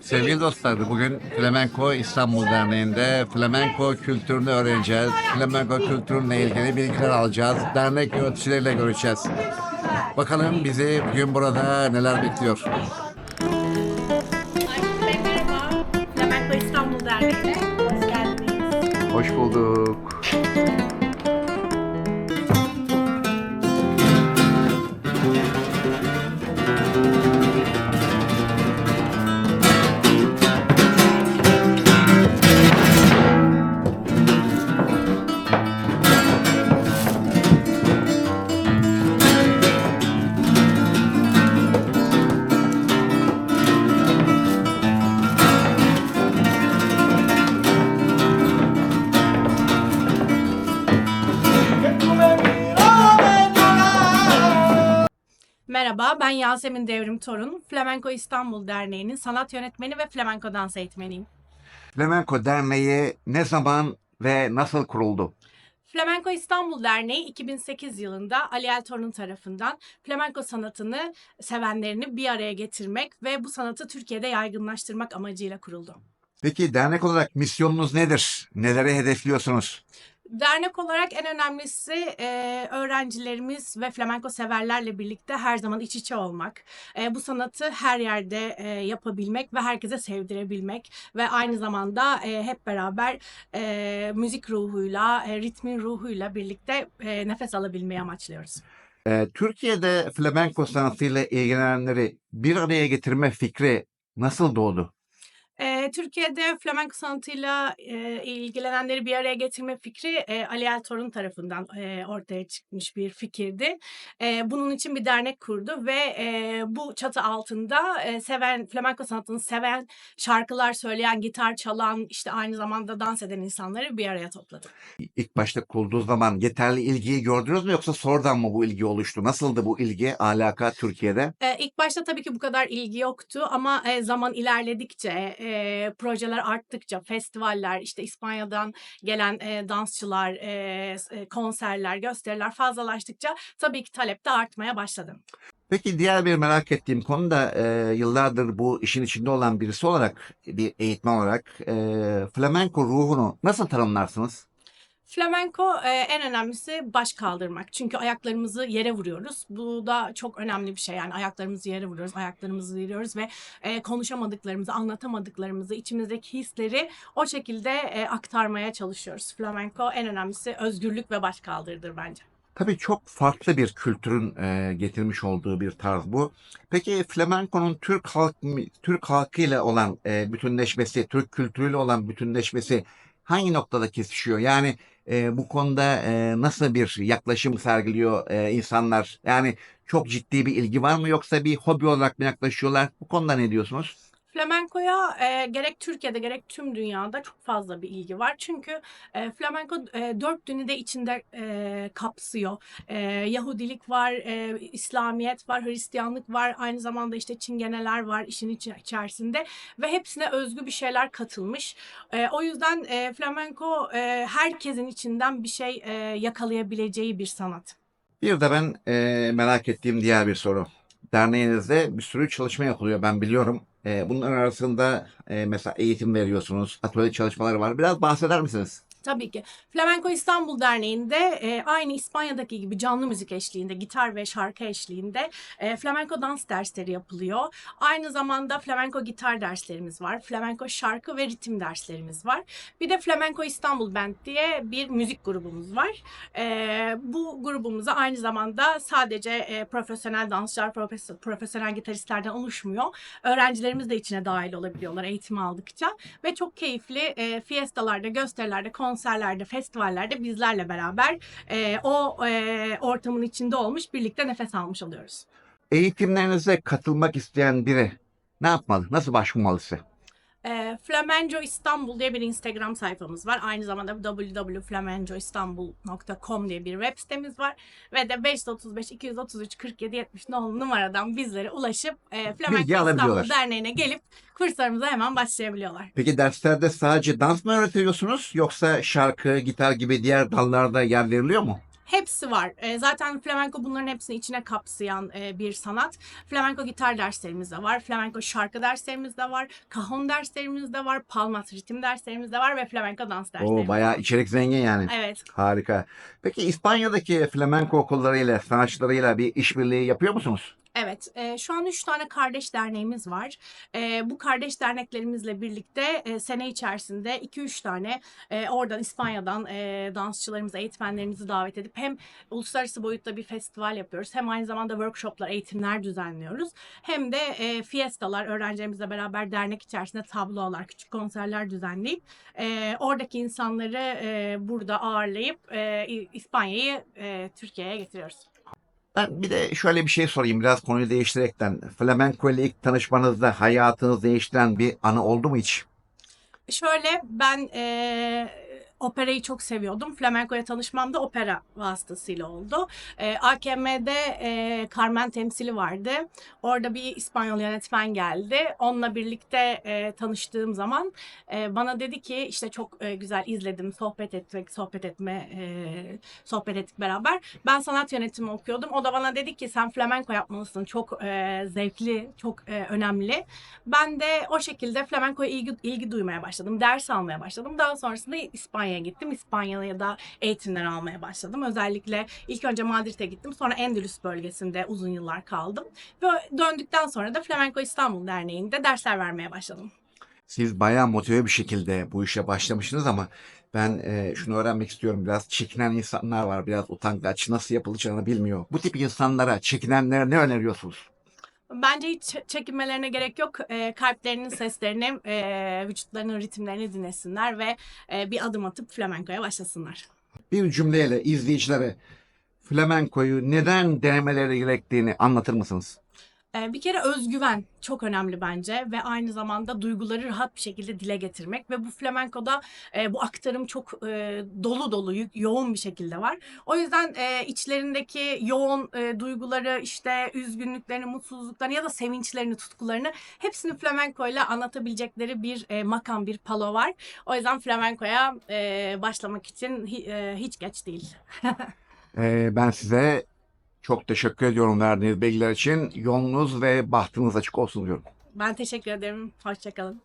Sevgili dostlar, bugün Flamenco İstanbul Derneği'nde flamenco kültürünü öğreneceğiz. Flamenco kültürüne ilgili bilgiler alacağız. Dernek yöneticileriyle görüşeceğiz. Bakalım bizi bugün burada neler bekliyor. Merhaba, Flamenco İstanbul Derneği'ne hoş geldiniz. Hoş bulduk. Merhaba, ben Yasemin Devrim Torun. Flamenco İstanbul Derneği'nin sanat yönetmeni ve flamenco dans eğitmeniyim. Flamenco Derneği ne zaman ve nasıl kuruldu? Flamenco İstanbul Derneği 2008 yılında Ali Eltorun tarafından flamenco sanatını sevenlerini bir araya getirmek ve bu sanatı Türkiye'de yaygınlaştırmak amacıyla kuruldu. Peki dernek olarak misyonunuz nedir? Neleri hedefliyorsunuz? Dernek olarak en önemlisi e, öğrencilerimiz ve flamenco severlerle birlikte her zaman iç içe olmak. E, bu sanatı her yerde e, yapabilmek ve herkese sevdirebilmek ve aynı zamanda e, hep beraber e, müzik ruhuyla, e, ritmin ruhuyla birlikte e, nefes alabilmeyi amaçlıyoruz. Ee, Türkiye'de flamenco sanatıyla ilgilenenleri bir araya getirme fikri nasıl doğdu? Türkiye'de flamenco sanatıyla, eee, ilgilenenleri bir araya getirme fikri, eee, Ali Eltorun tarafından, eee, ortaya çıkmış bir fikirdi. Eee, bunun için bir dernek kurdu ve, eee, bu çatı altında, eee, seven flamenco sanatını seven, şarkılar söyleyen, gitar çalan, işte, aynı zamanda dans eden insanları bir araya topladı. İlk başta kurulduğu zaman yeterli ilgiyi gördünüz mü yoksa sonradan mı bu ilgi oluştu? Nasıldı bu ilgi, alaka Türkiye'de? Eee, ilk başta tabii ki bu kadar ilgi yoktu ama, eee, zaman ilerledikçe, projeler arttıkça, festivaller, işte, İspanya'dan gelen, eee, dansçılar, eee, konserler, gösteriler fazlalaştıkça tabii ki talep de artmaya başladı. Peki diğer bir merak ettiğim konu da e, yıllardır bu işin içinde olan birisi olarak, bir eğitmen olarak e, flamenco ruhunu nasıl tanımlarsınız? Flamenco, eee, en önemlisi baş kaldırmak. Çünkü ayaklarımızı yere vuruyoruz. Bu da çok önemli bir şey. Yani ayaklarımızı yere vuruyoruz, ayaklarımızı yürüyoruz ve, eee, konuşamadıklarımızı, anlatamadıklarımızı, içimizdeki hisleri o şekilde, eee, aktarmaya çalışıyoruz. Flamenco en önemlisi özgürlük ve baş kaldırıdır bence. Tabii çok farklı bir kültürün e, getirmiş olduğu bir tarz bu. Peki flamenco'nun Türk halk Türk halkıyla olan e, bütünleşmesi, Türk kültürüyle olan bütünleşmesi hangi noktada kesişiyor? Yani e, bu konuda e, nasıl bir yaklaşım sergiliyor e, insanlar? Yani çok ciddi bir ilgi var mı yoksa bir hobi olarak mı yaklaşıyorlar? Bu konuda ne diyorsunuz? Flamenco'ya, eee, gerek Türkiye'de gerek tüm dünyada çok fazla bir ilgi var. Çünkü, eee, flamenco, eee, 4 dini de içinde, eee, kapsıyor. Eee, Yahudilik var, eee, İslamiyet var, Hristiyanlık var, aynı zamanda, işte, Çingeneler var işin içerisinde ve hepsine özgü bir şeyler katılmış. Eee, o yüzden, eee, flamenco, eee, herkesin içinden bir şey, eee, yakalayabileceği bir sanat. Bir de ben e, merak ettiğim diğer bir soru. Derneğinizde bir sürü çalışma yapılıyor ben biliyorum. Bunların arasında mesela eğitim veriyorsunuz, atölye çalışmaları var. Biraz bahseder misiniz? Tabii ki. Flamenco İstanbul Derneği'nde e, aynı İspanya'daki gibi canlı müzik eşliğinde, gitar ve şarkı eşliğinde e, flamenco dans dersleri yapılıyor. Aynı zamanda flamenco gitar derslerimiz var. Flamenco şarkı ve ritim derslerimiz var. Bir de Flamenco İstanbul Band diye bir müzik grubumuz var. E, bu grubumuza aynı zamanda sadece e, profesyonel dansçılar, profes- profesyonel gitaristlerden oluşmuyor. Öğrencilerimiz de içine dahil olabiliyorlar eğitim aldıkça ve çok keyifli e, fiestalarda, gösterilerde, konserlerde, festivallerde bizlerle beraber e, o e, ortamın içinde olmuş, birlikte nefes almış oluyoruz. Eğitimlerinize katılmak isteyen biri ne yapmalı? Nasıl başvurmalı size? Flamenco İstanbul diye bir Instagram sayfamız var. Aynı zamanda www.flamencoistanbul.com diye bir web sitemiz var. Ve de 535 233 47 70 nolu numaradan bizlere ulaşıp e, Flamenco. İstanbul Derneği'ne gelip kurslarımıza hemen başlayabiliyorlar. Peki derslerde sadece dans mı öğretiyorsunuz yoksa şarkı, gitar gibi diğer dallarda yer veriliyor mu? Hepsi var. E, zaten flamenco bunların hepsini içine kapsayan e, bir sanat. Flamenco gitar derslerimiz de var. Flamenco şarkı derslerimiz de var. Cajon derslerimiz de var. Palmas ritim derslerimiz de var ve flamenco dans derslerimiz. O bayağı içerik zengin yani. Evet. Harika. Peki İspanya'daki flamenko okullarıyla, sanatçılarıyla bir işbirliği yapıyor musunuz? Evet, e, şu an üç tane kardeş derneğimiz var. E, bu kardeş derneklerimizle birlikte e, sene içerisinde 2-3 tane e, oradan İspanya'dan e, dansçılarımızı, eğitmenlerimizi davet edip hem uluslararası boyutta bir festival yapıyoruz. Hem aynı zamanda workshoplar, eğitimler düzenliyoruz. Hem de e, fiestalar, öğrencilerimizle beraber dernek içerisinde tablolar, küçük konserler düzenleyip e, oradaki insanları e, burada ağırlayıp e, İspanya'yı e, Türkiye'ye getiriyoruz. Ben bir de şöyle bir şey sorayım biraz konuyu değiştirerekten. Flamenko ile ilk tanışmanızda hayatınızı değiştiren bir anı oldu mu hiç? Şöyle ben eee operayı çok seviyordum. Flamenco'ya tanışmam da opera vasıtasıyla oldu. Eee, AKM'de eee, Carmen temsili vardı. Orada bir İspanyol yönetmen geldi. Onunla birlikte eee, tanıştığım zaman eee, bana dedi ki işte çok eee, güzel izledim, sohbet ettik, sohbet etme, eee, sohbet ettik beraber. Ben sanat yönetimi okuyordum. O da bana dedi ki sen flamenco yapmalısın. Çok eee, zevkli, çok eee, önemli. Ben de o şekilde flamencoya ilgi, ilgi duymaya başladım. Ders almaya başladım. Daha sonrasında İspanya'ya gittim. İspanya'ya da eğitimler almaya başladım. Özellikle ilk önce Madrid'e gittim. Sonra Endülüs bölgesinde uzun yıllar kaldım. Ve döndükten sonra da Flamenco İstanbul Derneği'nde dersler vermeye başladım. Siz bayağı motive bir şekilde bu işe başlamışsınız ama ben e, şunu öğrenmek istiyorum. Biraz çekinen insanlar var. Biraz utangaç. Nasıl yapılacağını bilmiyor. Bu tip insanlara, çekinenlere ne öneriyorsunuz? Bence hiç çekinmelerine gerek yok. Ee, kalplerinin seslerini, e, vücutlarının ritimlerini dinlesinler ve e, bir adım atıp flamenkoya başlasınlar. Bir cümleyle izleyicilere flamenkoyu neden denemeleri gerektiğini anlatır mısınız? Ee, Bir kere özgüven çok önemli bence ve aynı zamanda duyguları rahat bir şekilde dile getirmek ve bu flamenkoda e, bu aktarım çok e, dolu dolu yoğun bir şekilde var. O yüzden e, içlerindeki yoğun e, duyguları işte üzgünlüklerini, mutsuzluklarını ya da sevinçlerini, tutkularını hepsini flamenko ile anlatabilecekleri bir makam, bir palo var. O yüzden flamenkoya başlamak için hi- hiç geç değil. E, ben size çok teşekkür ediyorum verdiğiniz bilgiler için. Yolunuz ve bahtınız açık olsun diyorum. Ben teşekkür ederim. Hoşçakalın.